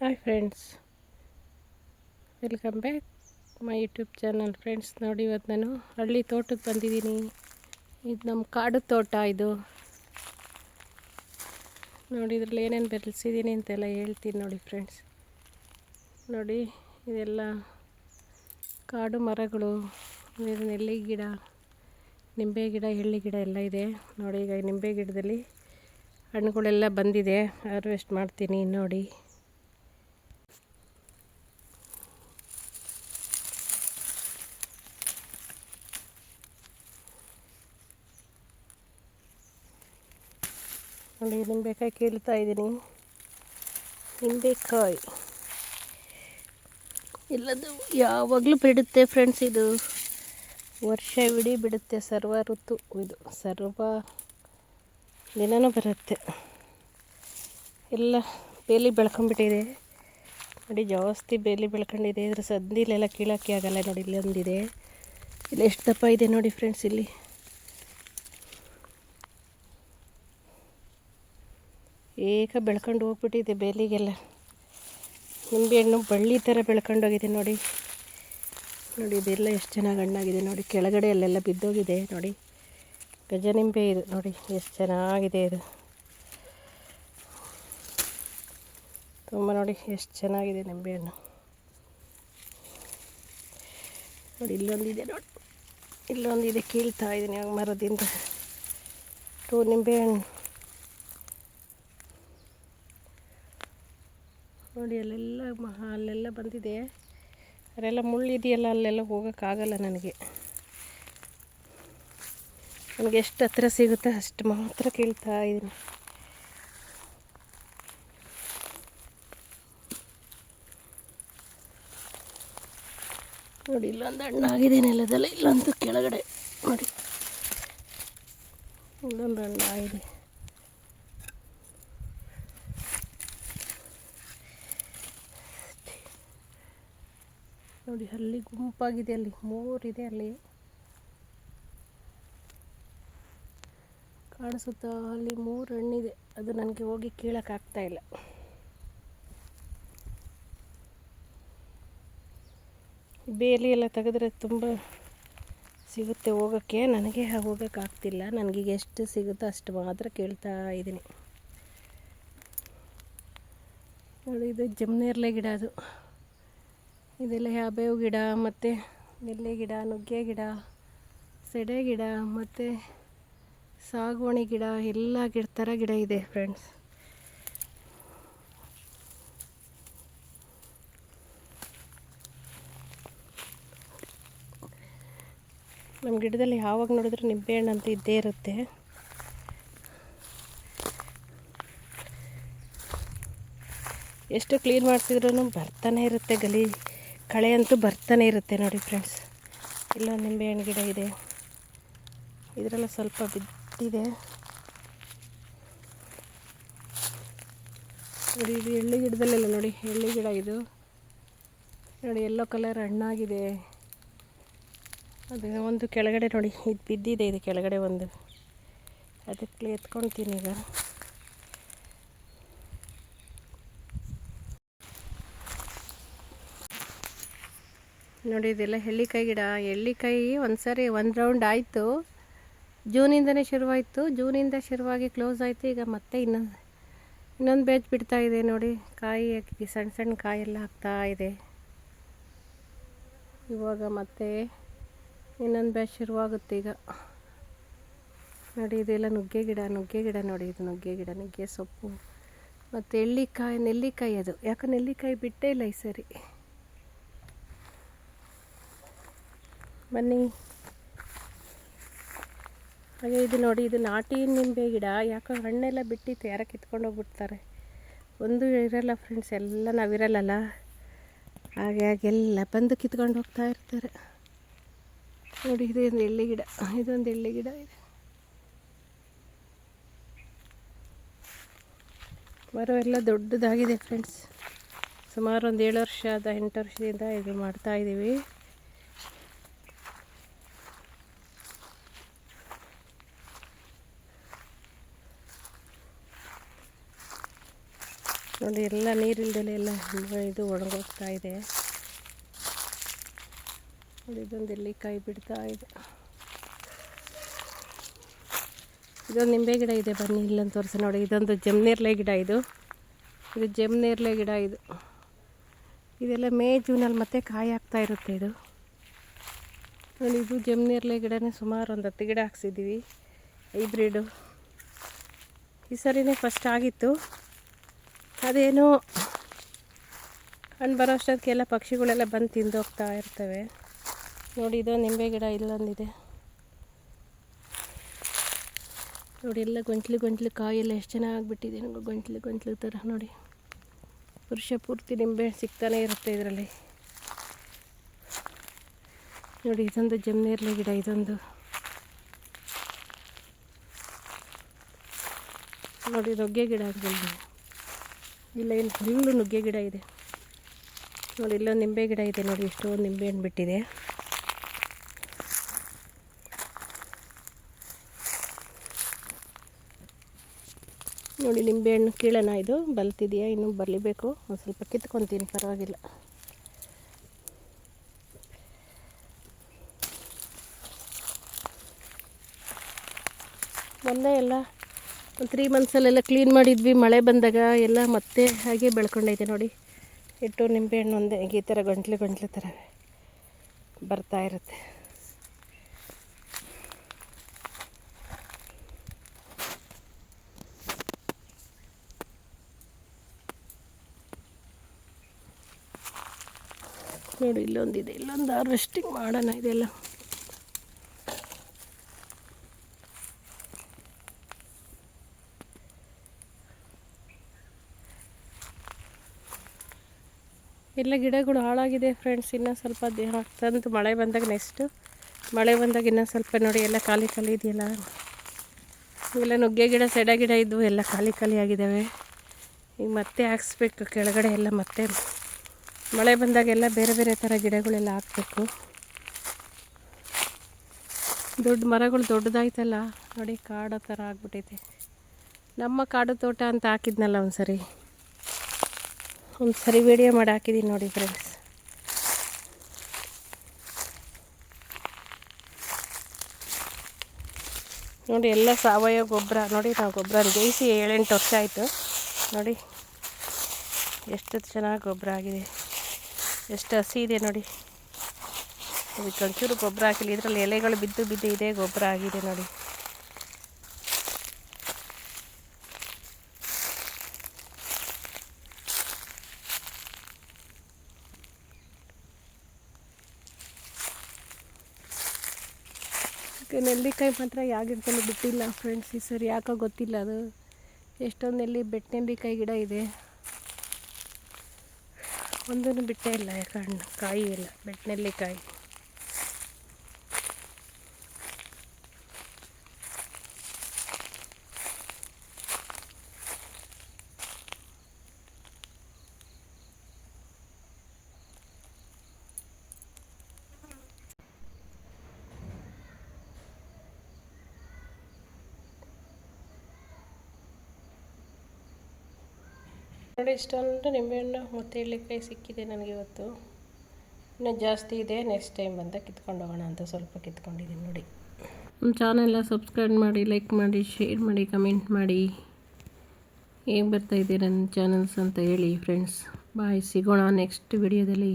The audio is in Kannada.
Hi friends welcome back my YouTube channel friends ನೋಡಿ ಇವತ್ತು ನಾನು ಹಳ್ಳಿ ತೋಟಕ್ಕೆ ಬಂದಿದ್ದೀನಿ. ಇದು ನಮ್ಮ ಕಾಡು ತೋಟ ಇದು. ನೋಡಿ ಇದ್ರಲ್ಲಿ ಏನೇನು ಬೆಳೆಸಿದ್ದೀನಿ ಅಂತೆಲ್ಲ ಹೇಳ್ತೀನಿ ನೋಡಿ ಫ್ರೆಂಡ್ಸ್ ನೋಡಿ ಇದೆಲ್ಲ ಕಾಡು ಮರಗಳು ನೆಲ್ಲಿ ಗಿಡ, ನಿಂಬೆ ಗಿಡ, ಎಳ್ಳಿ ಗಿಡ ಎಲ್ಲ ಇದೆ. ನೋಡಿ ಈಗ ನಿಂಬೆ ಗಿಡದಲ್ಲಿ ಹಣ್ಣುಗಳೆಲ್ಲ ಬಂದಿದೆ. ಹಾರ್ವೆಸ್ಟ್ ಮಾಡ್ತೀನಿ ನೋಡಿ. ನೋಡಿ, ನಿಂಬೆಕಾಯಿ ಕೀಳ್ತಾ ಇದ್ದೀನಿ. ನಿಂಬೆಕಾಯಿ. ಇಲ್ಲದು ಯಾವಾಗಲೂ ಬಿಡುತ್ತೆ ಫ್ರೆಂಡ್ಸ್ ಇದು. ವರ್ಷವಿಡೀ ಬಿಡುತ್ತೆ, ಸರ್ವ ಋತು ಇದು. ಸರ್ವ ದಿನನೂ ಬರುತ್ತೆ. ಎಲ್ಲ ಬೇಲಿ ಬೆಳ್ಕೊಂಡ್ಬಿಟ್ಟಿದೆ. ನೋಡಿ, ಜಾಸ್ತಿ ಬೇಲಿ ಬೆಳ್ಕೊಂಡಿದೆ. ಇದ್ರ ಸದ್ದಿಲೆಲ್ಲ ಕೀಳೋಕ್ಕೆ ಆಗಲ್ಲ ನೋಡಿ, ಇಲ್ಲೊಂದಿದೆ. ಇಲ್ಲಿ ಎಷ್ಟು ದಪ್ಪ ಇದೆ ನೋಡಿ ಫ್ರೆಂಡ್ಸ್ ಇಲ್ಲಿ. ಏಕ ಬೆಳ್ಕೊಂಡು ಹೋಗ್ಬಿಟ್ಟಿದೆ ಬೇಲಿಗೆಲ್ಲ. ನಿಂಬೆಹಣ್ಣು ಬಳ್ಳಿ ಥರ ಬೆಳ್ಕೊಂಡೋಗಿದೆ ನೋಡಿ. ನೋಡಿ, ಇದೆಲ್ಲ ಎಷ್ಟು ಚೆನ್ನಾಗಿ ಹಣ್ಣಾಗಿದೆ ನೋಡಿ. ಕೆಳಗಡೆ ಅಲ್ಲೆಲ್ಲ ಬಿದ್ದೋಗಿದೆ ನೋಡಿ. ಗಜ ನಿಂಬೆ ಇದು ನೋಡಿ, ಎಷ್ಟು ಚೆನ್ನಾಗಿದೆ ಇದು. ತುಂಬ ನೋಡಿ, ಎಷ್ಟು ಚೆನ್ನಾಗಿದೆ ನಿಂಬೆಹಣ್ಣು ನೋಡಿ, ಇಲ್ಲೊಂದಿದೆ ನೋಡಿ. ಇಲ್ಲೊಂದಿದೆ ಕೀಳ್ತಾ ಇದ್ದೀನಿ ಮರದಿಂದ. ಟೂ ನಿಂಬೆಹಣ್ಣು ನೋಡಿ, ಅಲ್ಲೆಲ್ಲ ಮಹ, ಅಲ್ಲೆಲ್ಲ ಬಂದಿದೆ. ಅದೆಲ್ಲ ಮುಳ್ಳಿದೆಯಲ್ಲ, ಅಲ್ಲೆಲ್ಲ ಹೋಗೋಕ್ಕಾಗಲ್ಲ ನನಗೆ. ನನಗೆ ಎಷ್ಟು ಹತ್ರ ಸಿಗುತ್ತೆ ಅಷ್ಟು ಮಾತ್ರ ಕೇಳ್ತಾ ಇದ್ದೀನಿ. ನೋಡಿ, ಇಲ್ಲೊಂದು ಹಣ್ಣಾಗಿದೆ ನೆಲದಲ್ಲ, ಇಲ್ಲೊಂದು ಕೆಳಗಡೆ. ನೋಡಿ ಇಲ್ಲೊಂದು ಹಣ್ಣಾಗಿದೆ ನೋಡಿ, ಅಲ್ಲಿ ಗುಂಪಾಗಿದೆ, ಅಲ್ಲಿ ಮೂರಿದೆ ಅಲ್ಲಿ ಕಾಣಿಸುತ್ತಾ, ಅಲ್ಲಿ ಮೂರು ಹಣ್ಣಿದೆ. ಅದು ನನಗೆ ಹೋಗಿ ಕೀಳೋಕ್ಕಾಗ್ತಾ ಇಲ್ಲ. ಬೇಲಿ ಎಲ್ಲ ತೆಗೆದ್ರೆ ತುಂಬ ಸಿಗುತ್ತೆ ಹೋಗೋಕ್ಕೆ. ನನಗೆ ಹೋಗೋಕ್ಕಾಗ್ತಿಲ್ಲ ನನಗೀಗ ಎಷ್ಟು ಸಿಗುತ್ತೋ ಅಷ್ಟು ಮಾತ್ರ ಕೇಳ್ತಾ ಇದ್ದೀನಿ. ನೋಡಿ, ಇದು ಜಮ್ನೇರ್ಲೆ ಗಿಡ ಅದು. ಇದೆಲ್ಲ ಹ್ಯಾಬೇವು ಗಿಡ, ಮತ್ತು ನೆಲ್ಲಿ ಗಿಡ, ನುಗ್ಗೆ ಗಿಡ, ಸೆಡೆ ಗಿಡ, ಮತ್ತು ಸಾಗುವಣಿ ಗಿಡ, ಎಲ್ಲ ಗಿಡ, ಥರ ಗಿಡ ಇದೆ ಫ್ರೆಂಡ್ಸ್ ನಮ್ಮ ಗಿಡದಲ್ಲಿ ಯಾವಾಗ ನೋಡಿದ್ರು ನಿಂಬೆಹಣ್ಣು ಅಂತ ಇದ್ದೇ ಇರುತ್ತೆ. ಎಷ್ಟು ಕ್ಲೀನ್ ಮಾಡಿಸಿದ್ರೂ ಬರ್ತಾನೆ ಇರುತ್ತೆ ಗಲಿ ಕಳೆ ಅಂತೂ ಬರ್ತಾನೆ ಇರುತ್ತೆ ನೋಡಿ ಫ್ರೆಂಡ್ಸ್ ಇಲ್ಲೊಂದು ನಿಂಬೆಹಣ್ಣು ಗಿಡ ಇದೆ. ಇದರಲ್ಲ ಸ್ವಲ್ಪ ಬಿದ್ದಿದೆ. ನೋಡಿ, ಇದು ಎಳ್ಳಿ ಗಿಡದಲ್ಲೆಲ್ಲ ನೋಡಿ, ಎಳ್ಳಿ ಗಿಡ ಇದು. ನೋಡಿ ಎಲ್ಲೋ ಕಲರ್ ಹಣ್ಣಾಗಿದೆ. ಅದು ಒಂದು ಕೆಳಗಡೆ ನೋಡಿ, ಇದು ಬಿದ್ದಿದೆ, ಇದು ಕೆಳಗಡೆ ಒಂದು. ಅದಕ್ಕೆ ಎತ್ಕೊಳ್ತೀನಿ ಈಗ. ನೋಡಿ, ಇದೆಲ್ಲ ಎಳ್ಳಿಕಾಯಿ ಗಿಡ. ಎಳ್ಳಿಕಾಯಿ ಒಂದು ಸರಿ ಒಂದು ರೌಂಡ್ ಆಯಿತು. ಜೂನಿಂದನೇ ಶುರುವಾಯಿತು. ಜೂನಿಂದ ಶುರುವಾಗಿ ಕ್ಲೋಸ್ ಆಯಿತು. ಈಗ ಮತ್ತೆ ಇನ್ನೊಂದು ಇನ್ನೊಂದು ಬ್ಯಾಚ್ ಬಿಡ್ತಾ ಇದೆ ನೋಡಿ. ಕಾಯಿ ಸಣ್ಣ ಸಣ್ಣ ಕಾಯೆಲ್ಲ ಹಾಕ್ತಾ ಇದೆ. ಇವಾಗ ಮತ್ತೆ ಇನ್ನೊಂದು ಬ್ಯಾಚ್ ಶುರುವಾಗುತ್ತೆ ಈಗ. ನೋಡಿ, ಇದೆಲ್ಲ ನುಗ್ಗೆ ಗಿಡ ನುಗ್ಗೆ ಗಿಡ ನೋಡಿ, ಇದು ನುಗ್ಗೆ ಗಿಡ, ನುಗ್ಗೆ ಸೊಪ್ಪು. ಮತ್ತು ಎಳ್ಳಿಕಾಯಿ, ನೆಲ್ಲಿಕಾಯಿ ಅದು. ಯಾಕೆ ನೆಲ್ಲಿಕಾಯಿ ಬಿಟ್ಟೇ ಇಲ್ಲ ಈ ಸರಿ. ಬನ್ನಿ. ಹಾಗೆ ಇದು ನೋಡಿ, ಇದು ನಾಟಿ ನಿಂಬೆ ಗಿಡ. ಯಾಕೋ ಹಣ್ಣೆಲ್ಲ ಬಿಟ್ಟಿತ್ತು ಕಿತ್ಕೊಂಡು ಹೋಗ್ಬಿಡ್ತಾರೆ. ಒಂದು ಇರಲ್ಲ ಫ್ರೆಂಡ್ಸ್ ಎಲ್ಲ ನಾವಿರಲ್ಲಲ್ಲ. ಹಾಗೆ ಹಾಗೆಲ್ಲ ಬಂದು ಕಿತ್ಕೊಂಡು ಹೋಗ್ತಾ ಇರ್ತಾರೆ. ನೋಡಿ, ಇದು ಒಂದು ಎಳ್ಳಿ ಗಿಡ. ಇದೊಂದು ಎಳ್ಳಿ ಗಿಡ ಇದೆ. ಮರ ಎಲ್ಲ ದೊಡ್ಡದಾಗಿದೆ ಫ್ರೆಂಡ್ಸ್ ಸುಮಾರು ಒಂದು ಏಳು ಆದ ಎಂಟು ವರ್ಷದಿಂದ ಇದು ಮಾಡ್ತಾ ನೋಡಿ, ಎಲ್ಲ ನೀರಿಲ್ದಲೆ ಎಲ್ಲ ಇದು ಒಣಗೋಗ್ತಾ ಇದೆ. ಇದೊಂದು ಇಲ್ಲಿ ಕಾಯಿ ಬಿಡ್ತಾ ಇದೆ. ಇದೊಂದು ನಿಂಬೆ ಗಿಡ ಇದೆ ಬನ್ನಿ ಇಲ್ಲಂತ ತೋರಿಸಿ ನೋಡಿ, ಇದೊಂದು ಜಮ್ನೇರ್ಲೆ ಗಿಡ ಇದು. ಇದು ಜಮ್ನೇರ್ಲೆ ಗಿಡ ಇದು. ಇದೆಲ್ಲ ಮೇ ಜೂನಲ್ಲಿ ಮತ್ತೆ ಕಾಯಿ ಆಗ್ತಾ ಇರುತ್ತೆ ಇದು. ನೋಡಿ, ಇದು ಜಮ್ನೇರ್ಲೆ ಗಿಡನೇ ಸುಮಾರು ಒಂದು ಹತ್ತು ಗಿಡ ಹಾಕ್ಸಿದ್ದೀವಿ, ಹೈಬ್ರಿಡು. ಈ ಸರಿನೇ ಫಸ್ಟ್ ಆಗಿತ್ತು. ಅದೇನು ಹಣ್ಣು ಬರೋ ಅಷ್ಟೊತ್ತಿಗೆಲ್ಲ ಪಕ್ಷಿಗಳೆಲ್ಲ ಬಂದು ತಿಂದೋಗ್ತಾ ಇರ್ತವೆ. ನೋಡಿ, ಇದು ನಿಂಬೆ ಗಿಡ ಇಲ್ಲೊಂದಿದೆ. ನೋಡಿ, ಎಲ್ಲ ಗೊಂಟ್ಲು ಗೊಂಟ್ಲು ಕಾಯೆಲ್ಲ ಎಷ್ಟು ಚೆನ್ನಾಗಿ ಆಗ್ಬಿಟ್ಟಿದೆ ನೋಡಿ, ಗೊಂಟ್ಲು ಗೊಂಟ್ಲು ಥರ ನೋಡಿ. ವರ್ಷ ಪೂರ್ತಿ ನಿಂಬೆ ಸಿಗ್ತಾನೆ ಇರುತ್ತೆ ಇದರಲ್ಲಿ. ನೋಡಿ, ಇದೊಂದು ಜಮ್ನೇರ್ಲೆ ಗಿಡ, ಇದೊಂದು. ನೋಡಿ ನುಗ್ಗೆ ಗಿಡ ಆಗ್ಬೋದು ಇಲ್ಲ, ಇಲ್ಲಿ. ಫುಲ್ಲು ನುಗ್ಗೆ ಗಿಡ ಇದೆ. ನೋಡಿ ಇಲ್ಲ ನಿಂಬೆ ಗಿಡ ಇದೆ ನೋಡಿ ಎಷ್ಟೊಂದು ನಿಂಬೆ ಹಣ್ಣು ಬಿಟ್ಟಿದೆ ನೋಡಿ, ನಿಂಬೆ ಹಣ್ಣು ಕೀಳೋಣ ಇದು. ಬಲ್ತಿದೆಯಾ? ಇನ್ನೂ ಬರಲಿಬೇಕು. ಒಂದು ಸ್ವಲ್ಪ ಕಿತ್ಕೊತೀನಿ, ಪರವಾಗಿಲ್ಲ. ಮೊನ್ನೆ ಎಲ್ಲ? ತ್ರೀ ಮಂತ್ಸಲ್ಲೆಲ್ಲ ಕ್ಲೀನ್ ಮಾಡಿದ್ವಿ, ಮಳೆ ಬಂದಾಗ ಎಲ್ಲ ಮತ್ತೆ ಹಾಗೆ ಬೆಳ್ಕೊಂಡೈತೆ ನೋಡಿ. ಇಟ್ಟು ನಿಂಬೆಹಣ್ಣು ಒಂದೇ, ಈ ಥರ ಗಂಟ್ಲು ಗಂಟ್ಲು ಥರ ಬರ್ತಾ ಇರುತ್ತೆ. ನೋಡಿ ಇಲ್ಲೊಂದಿದೆ, ಇಲ್ಲೊಂದು ಹಾರ್ವೆಸ್ಟಿಂಗ್ ಮಾಡೋಣ ಇದೆಲ್ಲ. ಎಲ್ಲ ಗಿಡಗಳು ಹಾಳಾಗಿದೆ ಫ್ರೆಂಡ್ಸ್ ಇನ್ನೂ ಸ್ವಲ್ಪ ದೇಹ ತಂದು ಮಳೆ ಬಂದಾಗ ನೆಕ್ಸ್ಟು ಮಳೆ ಬಂದಾಗ ಇನ್ನೂ ಸ್ವಲ್ಪ ನೋಡಿ ಎಲ್ಲ ಖಾಲಿ ಖಾಲಿ ಇದೆಯಲ್ಲ. ಇವೆಲ್ಲ ನುಗ್ಗೆ ಗಿಡ, ಸೆಡ ಗಿಡ ಇದ್ದವು ಎಲ್ಲ ಖಾಲಿ ಖಾಲಿ ಆಗಿದ್ದಾವೆ. ಈಗ ಮತ್ತೆ ಹಾಕ್ಸ್ಬೇಕು, ಕೆಳಗಡೆ ಎಲ್ಲ ಮತ್ತೆ ಮಳೆ ಬಂದಾಗೆಲ್ಲ ಬೇರೆ ಬೇರೆ ಥರ ಗಿಡಗಳೆಲ್ಲ ಹಾಕಬೇಕು. ದೊಡ್ಡ ಮರಗಳು ದೊಡ್ಡದಾಯ್ತಲ್ಲ, ನೋಡಿ ಕಾಡು ಥರ ಆಗ್ಬಿಟ್ಟೈತೆ ನಮ್ಮ ಕಾಡು ತೋಟ ಅಂತ ಹಾಕಿದ್ನಲ್ಲ ಒಂದು ಸರಿ ಒಂದು ಸರಿ ವೀಡಿಯೋ ಮಾಡಿ ಹಾಕಿದ್ದೀನಿ ನೋಡಿ ಫ್ರೆಂಡ್ಸ್ ನೋಡಿ ಎಲ್ಲ ಸಾವಯವ ಗೊಬ್ಬರ, ನೋಡಿ ನಾವು ಗೊಬ್ಬರ ಬೇಯಿಸಿ ಏಳೆಂಟು ವರ್ಷ ಆಯಿತು. ನೋಡಿ ಎಷ್ಟು ಚೆನ್ನಾಗಿ ಗೊಬ್ಬರ ಆಗಿದೆ. ಎಷ್ಟು ಹಸಿ ಇದೆ ನೋಡಿ. ಅದಕ್ಕೆ ಒಂಚೂರು ಗೊಬ್ಬರ ಹಾಕಿಲ್ಲ, ಇದರಲ್ಲಿ ಎಲೆಗಳು ಬಿದ್ದು ಬಿದ್ದು ಇದೆ, ಗೊಬ್ಬರ ಆಗಿದೆ ನೋಡಿ. ನೆಲ್ಲಿಕಾಯಿ ಮಾತ್ರ ಗಿಡದಲ್ಲೂ ಬಿಟ್ಟಿಲ್ಲ ಫ್ರೆಂಡ್ಸ್ ಈ ಸರಿ ಯಾಕೋ ಗೊತ್ತಿಲ್ಲ ಅದು. ಎಷ್ಟೊಂದು ನೆಲ್ಲಿ ಬೆಟ್ಟು ಗಿಡ ಇದೆ. ಒಂದೂ ಬಿಟ್ಟೇ ಇಲ್ಲ ಯಾಕಂಡು ಕಾಯಿ ಇಲ್ಲ ಬೆಟ್ಟು ನೆಲ್ಲಿಕಾಯಿ ನೋಡಿ ಇಷ್ಟೊಂದು ನಿಂಬೆಹಣ್ಣು ಮತ್ತೆ ಎಳ್ಳಿಕಾಯಿ ಸಿಕ್ಕಿದೆ ನನಗೆ ಇವತ್ತು. ಇನ್ನೂ ಜಾಸ್ತಿ ಇದೆ ನೆಕ್ಸ್ಟ್ ಟೈಮ್ ಬಂದ ಕಿತ್ಕೊಂಡು ಹೋಗೋಣ ಅಂತ ಸ್ವಲ್ಪ ಕಿತ್ಕೊಂಡಿದ್ದೀನಿ ನೋಡಿ. ನಮ್ಮ ಚಾನೆಲ್ಲ ಸಬ್ಸ್ಕ್ರೈಬ್ ಮಾಡಿ ಲೈಕ್ ಮಾಡಿ ಶೇರ್ ಮಾಡಿ ಕಮೆಂಟ್ ಮಾಡಿ. ಹೇಗೆ ಬರ್ತಾಯಿದೆ ನನ್ನ ಚಾನಲ್ಸ್ ಅಂತ ಹೇಳಿ ಫ್ರೆಂಡ್ಸ್ ಬಾಯ್ ಸಿಗೋಣ ನೆಕ್ಸ್ಟ್ ವಿಡಿಯೋದಲ್ಲಿ